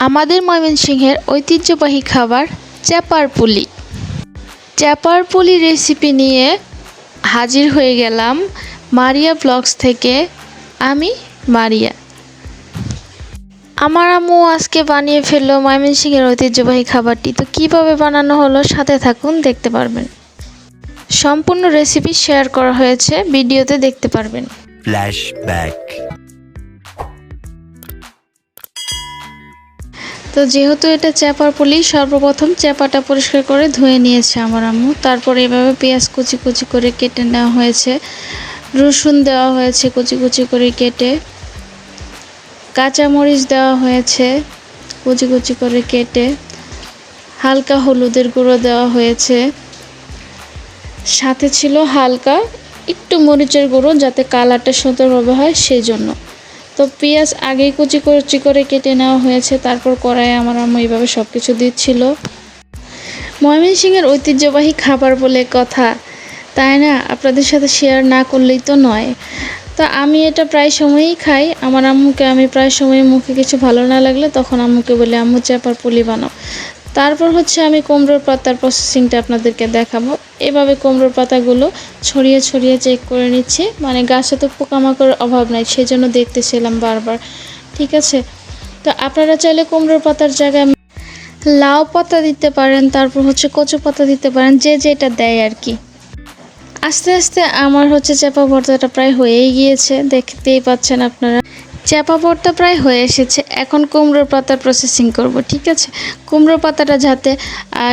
আমাদের ময়মনসিংহের ঐতিহ্যবাহী খাবার চ্যাপার পুলি চ্যাপার পুলি রেসিপি নিয়ে হাজির হয়ে গেলাম মারিয়া ব্লগস থেকে। আমি মারিয়া। আমার আম্মু আজকে বানিয়ে ফেলল ময়মনসিংহের ঐতিহ্যবাহী খাবারটি। তো কীভাবে বানানো হলো সাথে থাকুন, দেখতে পারবেন। সম্পূর্ণ রেসিপি শেয়ার করা হয়েছে, ভিডিওতে দেখতে পারবেন. তো যেহেতু এটা চ্যাপার পুলি, সর্বপ্রথম চ্যাপাটা পরিষ্কার করে ধুয়ে নিয়েছে আমার আম্মু। তারপরে এভাবে পেঁয়াজ কুচি কুচি করে কেটে নেওয়া হয়েছে। রসুন দেওয়া হয়েছে কুচি কুচি করে কেটে। কাঁচামরিচ দেওয়া হয়েছে কুচি কুচি করে কেটে। হালকা হলুদের গুঁড়ো দেওয়া হয়েছে। সাথে ছিল হালকা একটু মরিচের গুঁড়ো যাতে কালারটা সুন্দরভাবে হয় সেই জন্য তো পেঁয়াজ আগেই কুচি কুচি করে কেটে নেওয়া হয়েছে, তারপর কড়াইয়ে আমার আম্মু এইভাবে সব কিছু দিচ্ছিল। ময়মনসিংহের ঐতিহ্যবাহী খাবার বলে কথা, তাই না? আপনাদের সাথে শেয়ার না করলেই তো নয়। তো আমি এটা প্রায় সময়ই খাই, আমার আম্মুকে আমি প্রায় সময় মুখে কিছু ভালো না লাগলে তখন আম্মুকে বলি, আম্মু চাপার পুলি বানাও। তারপর হচ্ছে আমি কুমড়োর পাতার প্রসেসিংটা আপনাদেরকে দেখাবো। এভাবে কুমড়োর পাতাগুলো ছড়িয়ে ছড়িয়ে চেক করে নিচ্ছি। মানে গাছে তো পোকামাকড়ের অভাব নাই সেই জন্য দেখতেছিলাম বারবার। ঠিক আছে? তো আপনারা চাইলে কুমড়োর পাতার জায়গায় লাউ পাতা দিতে পারেন, তারপর হচ্ছে কচু পাতা দিতে পারেন, যে যেটা দেয় আর কি। আস্তে আস্তে আমার হচ্ছে চাপা ভর্তাটা প্রায় হয়েই গিয়েছে, দেখতেই পাচ্ছেন আপনারা। চাপা ভর্তা প্রায় হয়ে এসেছে। এখন কুমড়োর পাতার প্রসেসিং করব, ঠিক আছে? কুমড়োর পাতাটা যাতে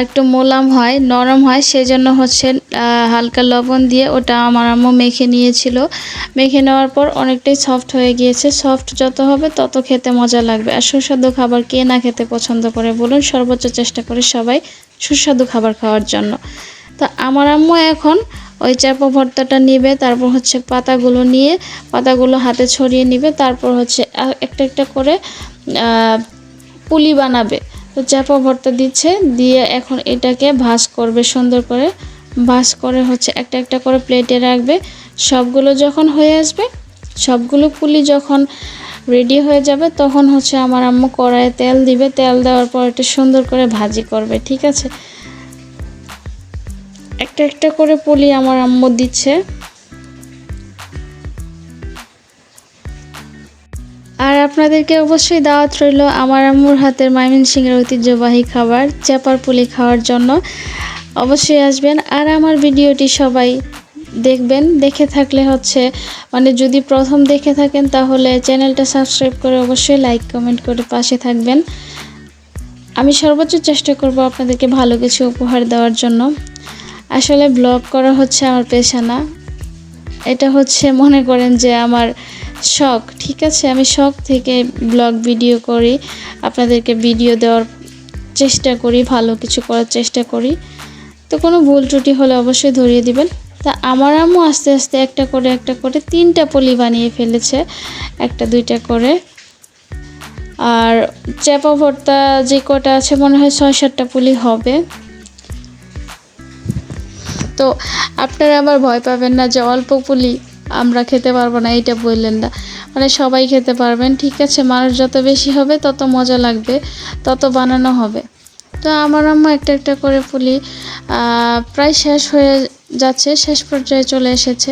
একটু মোলাম হয়, নরম হয় সেই জন্য হচ্ছে হালকা লবণ দিয়ে ওটা আমার আম্মু মেখে নিয়েছিল। মেখে নেওয়ার পর অনেকটাই সফট হয়ে গিয়েছে। সফট যত হবে তত খেতে মজা লাগবে। আর সুস্বাদু খাবার কে না খেতে পছন্দ করে বলুন? সর্বোচ্চ চেষ্টা করে সবাই সুস্বাদু খাবার খাওয়ার জন্য। তো আমার আম্মু এখন ওই চাপা ভর্তাটা নিবে, তারপর হচ্ছে পাতাগুলো নিয়ে, পাতাগুলো হাতে ছড়িয়ে নিবে, তারপর হচ্ছে একটা একটা করে পুলি বানাবে। তো চাপা ভর্তা দিচ্ছে, দিয়ে এখন এটাকে ভাজ করবে সুন্দর করে। ভাজ করে হচ্ছে একটা একটা করে প্লেটে রাখবে। সবগুলো যখন হয়ে আসবে, সবগুলো পুলি যখন রেডি হয়ে যাবে, তখন হচ্ছে আমার আম্মু কড়াইয়ে তেল দিবে। তেল দেওয়ার পর এটা সুন্দর করে ভাজি করবে, ঠিক আছে? একটা একটা করে পুলি আমার আম্মু দিচ্ছে। আর আপনাদেরকে অবশ্যই দাওয়াত রইল আমার আম্মুর হাতের ময়মনসিংহের ঐতিহ্যবাহী খাবার চাপার পুলি খাওয়ার জন্য। অবশ্যই আসবেন আর আমার ভিডিওটি সবাই দেখবেন। দেখে থাকলে হচ্ছে মানে যদি প্রথম দেখে থাকেন তাহলে চ্যানেলটা সাবস্ক্রাইব করে অবশ্যই লাইক, কমেন্ট করে পাশে থাকবেন। আমি সর্বোচ্চ চেষ্টা করব আপনাদেরকে ভালো কিছু উপহার দেওয়ার জন্য। আসলে ব্লগ করা হচ্ছে আমার পেশা না। এটা হচ্ছে মনে করেন যে আমার শখ, ঠিক আছে? আমি শখ থেকে ব্লগ ভিডিও করি, আপনাদেরকে ভিডিও দেওয়ার চেষ্টা করি, ভালো কিছু করার চেষ্টা করি। তো কোনো ভুল ত্রুটি হলে অবশ্যই ধরিয়ে দিবেন। তা আমার আম্মু আস্তে আস্তে একটা করে একটা করে তিনটা পলি বানিয়ে ফেলেছে, একটা, দুইটা করে। আর চাপা ভর্তা যে কটা আছে, মনে হয় ছয়, সাতটা পুলি হবে। তো আপনারা আবার ভয় পাবেন না যে অল্প পুলি আমরা খেতে পারব না, এইটা বললেন না। মানে সবাই খেতে পারবেন, ঠিক আছে মানুষ যত বেশি হবে তত মজা লাগবে, তত বানানো হবে। তো আমার আম্মা একটা একটা করে পুলি প্রায় শেষ হয়ে যাচ্ছে, শেষ পর্যায়ে চলে এসেছে।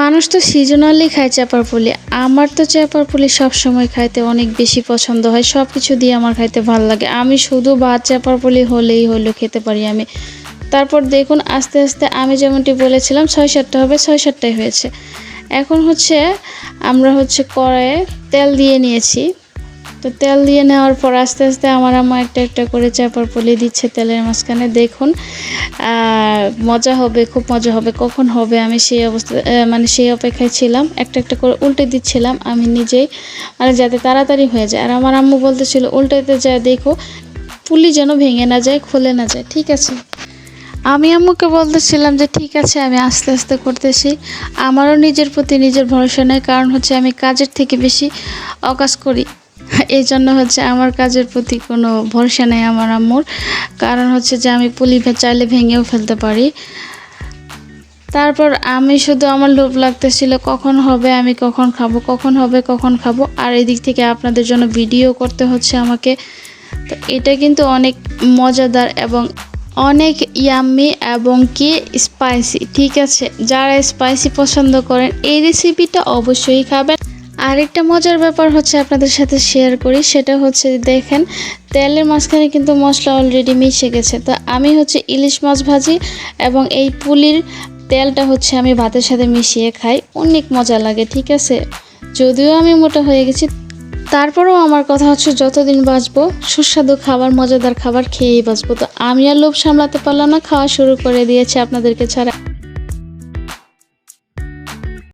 মানুষ তো সিজনালি খায় চাপার পুলি। আমার তো চাপার পুলি সব সময় খাইতে অনেক বেশি পছন্দ হয়। সব কিছু দিয়ে আমার খাইতে ভালো লাগে। আমি শুধু ভাত, চাপার পুলি হলেই হলো খেতে পারি আমি। তারপর দেখুন, আস্তে আস্তে আমি যেমনটি বলেছিলাম ছয় সাতটা হবে ছয় সাতটাই হয়েছে। এখন হচ্ছে আমরা হচ্ছে কড়াইয়ে তেল দিয়ে নিয়েছি। তো তেল দিয়ে নেওয়ার পর আস্তে আস্তে আমার আম্মা একটা একটা করে চাপার পুলি দিচ্ছে তেলের মাঝখানে, দেখুন। মজা হবে, খুব মজা হবে, কখন হবে আমি সেই অবস্থা মানে সেই অপেক্ষায় ছিলাম। একটা একটা করে উল্টে দিচ্ছিলাম আমি নিজেই মানে যাতে তাড়াতাড়ি হয়ে যায়। আর আমার আম্মু বলতেছিল উল্টাতে যায় দেখো, পুলি যেন ভেঙে না যায়, খুলে না যায়, ঠিক আছে? আমি আম্মুকে বলতেছিলাম যে, ঠিক আছে, আমি আস্তে আস্তে করতেছি। আমারও নিজের প্রতি নিজের ভরসা নেই, কারণ হচ্ছে আমি কাজের থেকে বেশি অকাজ করি। এই জন্য হচ্ছে আমার কাজের প্রতি কোনো ভরসা নেই আমার আম্মুর। কারণ হচ্ছে যে আমি পুলি চাইলে ভেঙেও ফেলতে পারি। তারপর আমি শুধু আমার লোভ লাগতেছিল, কখন হবে, আমি কখন খাব, কখন হবে, কখন খাব। আর এদিক থেকে আপনাদের জন্য ভিডিও করতে হচ্ছে আমাকে। তো এটা কিন্তু অনেক মজাদার এবং অনেক ইয়াম্মি এবং কি স্পাইসি ঠিক আছে? যারা স্পাইসি পছন্দ করেন, এই রেসিপিটা অবশ্যই খাবেন। আরেকটা মজার ব্যাপার হচ্ছে আপনাদের সাথে শেয়ার করি, সেটা হচ্ছে দেখেন, তেলের মাঝখানে কিন্তু মশলা অলরেডি মিশে গেছে। তো আমি হচ্ছে ইলিশ মাছ ভাজি এবং এই পুলির তেলটা হচ্ছে আমি ভাতের সাথে মিশিয়ে খাই। অনেক মজা লাগে, ঠিক আছে? যদিও আমি মোটা হয়ে গেছি, তারপরেও আমার কথা হচ্ছে যতদিন বাঁচবো, সুস্বাদু খাবার, মজাদার খাবার খেয়েই বাঁচবো। তো আমি আর লোভ সামলাতে পারলাম না, খাওয়া শুরু করে দিয়েছি আপনাদেরকে ছাড়া।